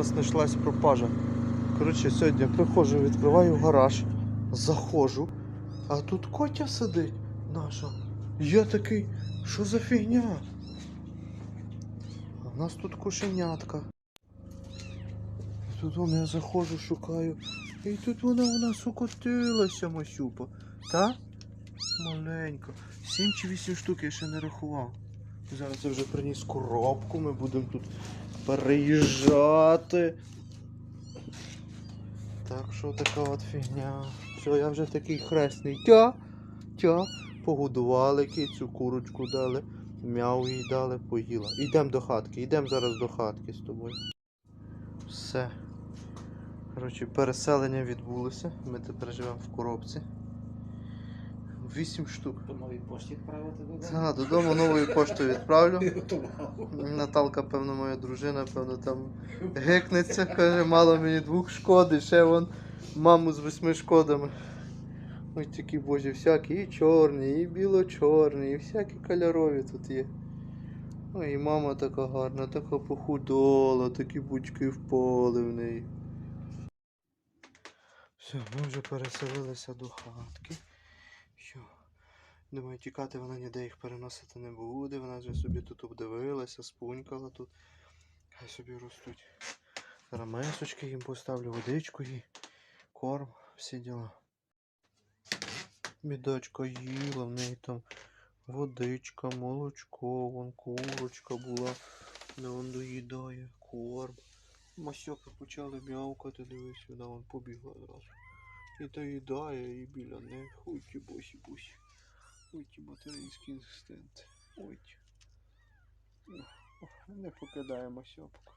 нас знайшлась пропажа. Коротше, сьогодні приходжу, відкриваю гараж, заходжу, а тут котя сидить наша. Я такий, що за фігня? А в нас тут кошенятка. Тут вон я заходжу, шукаю. І тут вона у нас укотилася, Масюпа. Та? Маленька. Сім чи вісім штук я ще не рахував. Зараз я вже приніс коробку, ми будемо тут переїжджати. Так що така от фігня. Все, я вже такий хресний. Тя, тя. Погодували кицю, курочку дали, м'яу їй дали, поїла. Йдемо до хатки, йдемо зараз до хатки з тобою. Все. Коротше, переселення відбулося. Ми тепер живемо в коробці. Вісім штук. По новій пошті відправити додому. Так, додому новою поштою відправлю. Наталка, певно, моя дружина, певно, там гикнеться, каже, мало мені двох шкоди, ще вон маму з восьми шкодами. Ось такі божі, всякі, і чорні, і біло-чорні, і всякі кольорові тут є. Ой, і мама така гарна, така похудола, такі бучки впали в неї. Все, ми вже переселилися до хатки. Що? Думаю, тікати вона ніде їх переносити не буде. Вона вже собі тут обдивилася, спунькала тут. Хай собі ростуть. Зараз месочки їм поставлю, водичку їй, корм, всі діла. Бідочка їла, в неї там водичка, молочко, вон курочка була, не вон доїдає, корм. Масьоки почали м'явкати, дивись, сюди вон побігла одразу. І доїдає, і біля них. Ой, ті босі бусі. Ой, ті материнські інстинкти. Ой. Не покидаємо сьопку.